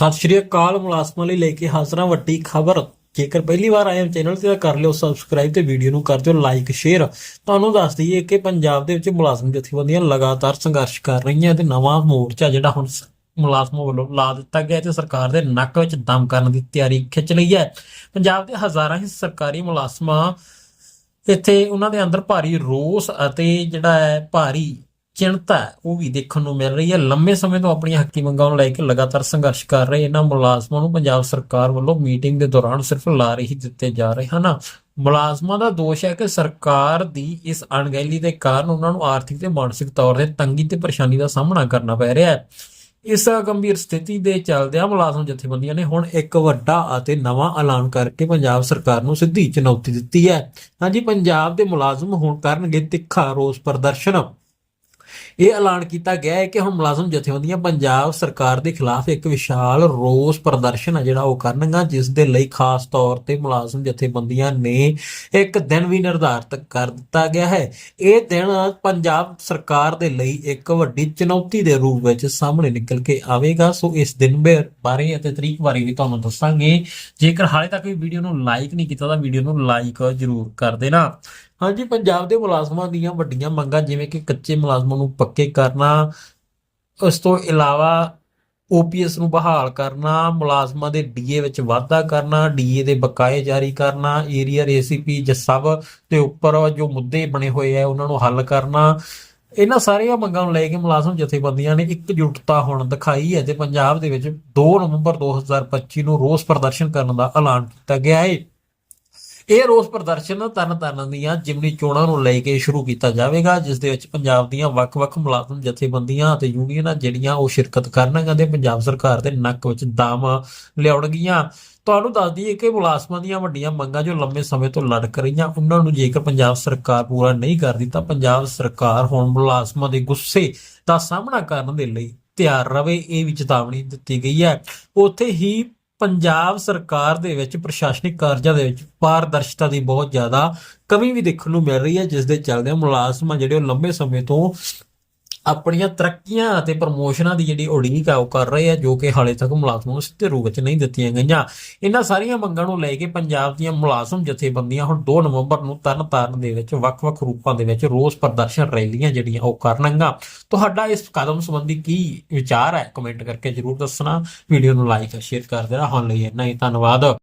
ਸਤਿ ਸ਼੍ਰੀ ਅਕਾਲ, ਮੁਲਾਜ਼ਮਾਂ ਲਈ ਲੈ ਕੇ ਹਾਜ਼ਰ ਵੱਡੀ ਖਬਰ। ਜੇਕਰ ਪਹਿਲੀ ਵਾਰ ਆਏ ਹੋ ਚੈਨਲ ਤੇ ਤਾਂ ਕਰ ਲਿਓ ਸਬਸਕ੍ਰਾਈਬ ਤੇ ਵੀਡੀਓ ਨੂੰ ਕਰ ਦਿਓ ਲਾਈਕ ਸ਼ੇਅਰ ਤੁਹਾਨੂੰ ਦੱਸ ਦਈਏ ਕਿ ਪੰਜਾਬ ਦੇ ਵਿੱਚ ਮੁਲਾਜ਼ਮ ਜਥੇਬੰਦੀਆਂ ਲਗਾਤਾਰ ਸੰਘਰਸ਼ ਕਰ ਰਹੀਆਂ ਤੇ ਨਵਾਂ ਮੋਰਚਾ ਜਿਹੜਾ ਹੁਣ ਸ- ਮੁਲਾਜ਼ਮਾਂ ਵੱਲੋਂ ਲਾ ਦਿੱਤਾ ਗਿਆ ਤੇ ਸਰਕਾਰ ਦੇ ਨੱਕ ਵਿੱਚ ਦਮ ਕਰਨ ਦੀ ਤਿਆਰੀ ਖਿੱਚ ਲਈ ਹੈ। ਪੰਜਾਬ ਦੇ ਹਜ਼ਾਰਾਂ ਹੀ ਸਰਕਾਰੀ ਮੁਲਾਜ਼ਮਾਂ ਇੱਥੇ ਉਹਨਾਂ ਦੇ ਅੰਦਰ ਭਾਰੀ ਰੋਸ ਅਤੇ ਜਿਹੜਾ ਹੈ ਭਾਰੀ ਚਿੰਤਾ ਹੈ, ਉਹ ਵੀ ਦੇਖਣ ਨੂੰ ਮਿਲ ਰਹੀ ਹੈ। ਲੰਮੇ ਸਮੇਂ ਤੋਂ ਆਪਣੀਆਂ ਹੱਕੀ ਮੰਗਾਂ ਨੂੰ ਲੈ ਕੇ ਲਗਾਤਾਰ ਸੰਘਰਸ਼ ਕਰ ਰਹੇ ਇਹਨਾਂ ਮੁਲਾਜ਼ਮਾਂ ਨੂੰ ਪੰਜਾਬ ਸਰਕਾਰ ਵੱਲੋਂ ਮੀਟਿੰਗ ਦੇ ਦੌਰਾਨ ਸਿਰਫ ਲਾਰੇ ਹੀ ਦਿੱਤੇ ਜਾ ਰਹੇ ਹਨ। ਮੁਲਾਜ਼ਮਾਂ ਦਾ ਦੋਸ਼ ਹੈ ਕਿ ਸਰਕਾਰ ਦੀ ਇਸ ਅਣਗਹਿਲੀ ਦੇ ਕਾਰਨ ਉਹਨਾਂ ਨੂੰ ਆਰਥਿਕ ਤੇ ਮਾਨਸਿਕ ਤੌਰ ਤੇ ਤੰਗੀ ਤੇ ਪਰੇਸ਼ਾਨੀ ਦਾ ਸਾਹਮਣਾ ਕਰਨਾ ਪੈ ਰਿਹਾ ਹੈ। ਇਸ ਗੰਭੀਰ ਸਥਿਤੀ ਦੇ ਚੱਲਦਿਆਂ ਮੁਲਾਜ਼ਮ ਜਥੇਬੰਦੀਆਂ ਨੇ ਹੁਣ ਇੱਕ ਵੱਡਾ ਅਤੇ ਨਵਾਂ ਐਲਾਨ ਕਰਕੇ ਪੰਜਾਬ ਸਰਕਾਰ ਨੂੰ ਸਿੱਧੀ ਚੁਣੌਤੀ ਦਿੱਤੀ ਹੈ। ਹਾਂਜੀ ਪੰਜਾਬ ਦੇ ਮੁਲਾਜ਼ਮ ਹੁਣ ਕਰਨਗੇ ਤਿੱਖਾ ਰੋਸ ਪ੍ਰਦਰਸ਼ਨ। ਇਹ ਐਲਾਨ ਕੀਤਾ ਗਿਆ ਹੈ ਕਿ ਹੁਣ ਮੁਲਾਜ਼ਮ ਜਥੇਬੰਦੀਆਂ ਪੰਜਾਬ ਸਰਕਾਰ ਦੇ ਖਿਲਾਫ ਇੱਕ ਵਿਸ਼ਾਲ ਰੋਸ ਪ੍ਰਦਰਸ਼ਨ ਹੈ ਜਿਹੜਾ ਉਹ ਕਰਨਗਾ ਜਿਸ ਦੇ ਲਈ ਖਾਸ ਤੌਰ ਤੇ ਮੁਲਾਜ਼ਮ ਜਥੇਬੰਦੀਆਂ ਨੇ ਇੱਕ ਦਿਨ ਵੀ ਨਿਰਧਾਰਤ ਕਰ ਦਿੱਤਾ ਗਿਆ ਹੈ। ਇਹ ਦਿਨ ਪੰਜਾਬ ਸਰਕਾਰ ਦੇ ਲਈ ਇੱਕ ਵੱਡੀ ਚੁਣੌਤੀ ਦੇ ਰੂਪ ਵਿੱਚ ਸਾਹਮਣੇ ਨਿਕਲ ਕੇ ਆਵੇਗਾ। ਸੋ ਇਸ ਦਿਨ ਬਾਰੇ ਅਤੇ ਤਰੀਕ ਬਾਰੇ ਵੀ ਤੁਹਾਨੂੰ ਦੱਸਾਂਗੇ। ਜੇਕਰ ਹਾਲੇ ਤੱਕ ਵੀ ਵੀਡੀਓ ਨੂੰ ਲਾਈਕ ਨਹੀਂ ਕੀਤਾ ਤਾਂ ਵੀਡੀਓ ਨੂੰ ਲਾਈਕ ਜ਼ਰੂਰ ਕਰ ਦੇਣਾ। ਹਾਂਜੀ, ਪੰਜਾਬ ਦੇ ਮੁਲਾਜ਼ਮਾਂ ਦੀਆਂ ਵੱਡੀਆਂ ਮੰਗਾਂ ਜਿਵੇਂ ਕਿ ਕੱਚੇ ਮੁਲਾਜ਼ਮਾਂ ਨੂੰ ਪੱਕੇ ਕਰਨਾ, ਉਸ ਤੋਂ ਇਲਾਵਾ ਓਪੀਐਸ ਨੂੰ ਬਹਾਲ ਕਰਨਾ, ਮੁਲਾਜ਼ਮਾਂ ਦੇ ਡੀਏ ਵਿੱਚ ਵਾਧਾ ਕਰਨਾ ਡੀਏ ਦੇ ਬਕਾਏ ਜਾਰੀ ਕਰਨਾ ਏਰੀਅਰ ਏਸੀਪੀ ਜਸਬ ਦੇ ਉੱਪਰ ਜੋ ਮੁੱਦੇ ਬਣੇ ਹੋਏ ਆ, ਉਹਨਾਂ ਨੂੰ ਹੱਲ ਕਰਨਾ। ਇਹਨਾਂ ਸਾਰੀਆਂ ਮੰਗਾਂ ਨੂੰ ਲੈ ਕੇ ਮੁਲਾਜ਼ਮ ਜਥੇਬੰਦੀਆਂ ਨੇ ਇਕਜੁੱਟਤਾ ਹੁਣ ਦਿਖਾਈ ਹੈ ਤੇ ਪੰਜਾਬ ਦੇ ਵਿੱਚ 2 ਨਵੰਬਰ 2025 ਨੂੰ ਰੋਸ ਪ੍ਰਦਰਸ਼ਨ ਕਰਨ ਦਾ ਐਲਾਨ ਕੀਤਾ ਗਿਆ ਹੈ। ਇਹ ਰੋਸ ਪ੍ਰਦਰਸ਼ਨ ਤਰਨ ਤਾਰਨ ਦੀਆਂ ਜਿਮਨੀ ਚੋਣਾਂ ਨੂੰ ਲੈ ਕੇ ਸ਼ੁਰੂ ਕੀਤਾ ਜਾਵੇਗਾ, ਜਿਸ ਦੇ ਵਿੱਚ ਪੰਜਾਬ ਦੀਆਂ ਵੱਖ-ਵੱਖ ਮੁਲਾਜ਼ਮ ਜਥੇਬੰਦੀਆਂ ਅਤੇ ਯੂਨੀਅਨਾਂ ਜਿਹੜੀਆਂ ਉਹ ਸ਼ਿਰਕਤ ਕਰਨ ਤੇ ਪੰਜਾਬ ਸਰਕਾਰ ਦੇ ਨੱਕ ਵਿੱਚ ਦਾਮ ਲਿਆਉਣਗੀਆਂ। ਤੁਹਾਨੂੰ ਦੱਸ ਦਈਏ ਕਿ ਮੁਲਾਜ਼ਮਾਂ ਦੀਆਂ ਵੱਡੀਆਂ ਮੰਗਾਂ ਜੋ ਲੰਬੇ ਸਮੇਂ ਤੋਂ ਲੜਕ ਰਹੀਆਂ, ਉਹਨਾਂ ਨੂੰ ਜੇਕਰ ਪੰਜਾਬ ਸਰਕਾਰ ਪੂਰਾ ਨਹੀਂ ਕਰਦੀ ਤਾਂ ਪੰਜਾਬ ਸਰਕਾਰ ਹੁਣ ਮੁਲਾਜ਼ਮਾਂ ਦੇ ਗੁੱਸੇ ਦਾ ਸਾਹਮਣਾ ਕਰਨ ਦੇ ਲਈ ਤਿਆਰ ਰਵੇ, ਇਹ ਵੀ ਚੇਤਾਵਨੀ ਦਿੱਤੀ ਗਈ ਹੈ। ਉੱਥੇ ਹੀ ਪੰਜਾਬ ਸਰਕਾਰ ਦੇ ਵਿੱਚ, ਪ੍ਰਸ਼ਾਸਨਿਕ ਕਾਰਜਾਂ ਦੇ ਵਿੱਚ ਪਾਰਦਰਸ਼ਤਾ ਦੀ ਬਹੁਤ ਜ਼ਿਆਦਾ ਕਮੀ ਵੀ ਦੇਖਣ ਨੂੰ ਮਿਲ ਰਹੀ ਹੈ, ਜਿਸ ਦੇ ਚੱਲਦੇ ਮੁਲਾਜ਼ਮ ਆ ਜਿਹੜੇ ਉਹ ਲੰਬੇ ਸਮੇਂ ਤੋਂ ਆਪਣੀਆਂ ਤਰੱਕੀਆਂ ਅਤੇ ਪ੍ਰਮੋਸ਼ਨਾਂ ਦੀ ਜਿਹੜੀ ਉਡੀਕ ਆ, ਉਹ ਕਰ ਰਹੇ ਆ, ਜੋ ਕਿ ਹਾਲੇ ਤੱਕ ਮੁਲਾਜ਼ਮਾਂ ਨੂੰ ਸਿੱਧੇ ਰੂਪ ਵਿੱਚ ਨਹੀਂ ਦਿੱਤੀਆਂ ਗਈਆਂ। ਇਹਨਾਂ ਸਾਰੀਆਂ ਮੰਗਾਂ ਨੂੰ ਲੈ ਕੇ ਪੰਜਾਬ ਦੀਆਂ ਮੁਲਾਜ਼ਮ ਜਥੇਬੰਦੀਆਂ ਹੁਣ 2 ਨਵੰਬਰ ਨੂੰ ਤਰਨਤਾਰਨ ਦੇ ਵਿੱਚ ਵੱਖ-ਵੱਖ ਰੂਪਾਂ ਦੇ ਵਿੱਚ ਰੋਸ ਪ੍ਰਦਰਸ਼ਨ ਰੈਲੀਆਂ ਜਿਹੜੀਆਂ ਉਹ ਕਰਨਗੀਆਂ। ਤੁਹਾਡਾ ਇਸ ਕਦਮ ਸੰਬੰਧੀ ਕੀ ਵਿਚਾਰ ਹੈ? ਕਮੈਂਟ ਕਰਕੇ ਜਰੂਰ ਦੱਸਣਾ। ਵੀਡੀਓ ਨੂੰ ਲਾਈਕ ਸ਼ੇਅਰ ਕਰ ਦੇਣਾ ਹੁਣ ਲਈ ਇੰਨਾ ਹੀ। ਧੰਨਵਾਦ।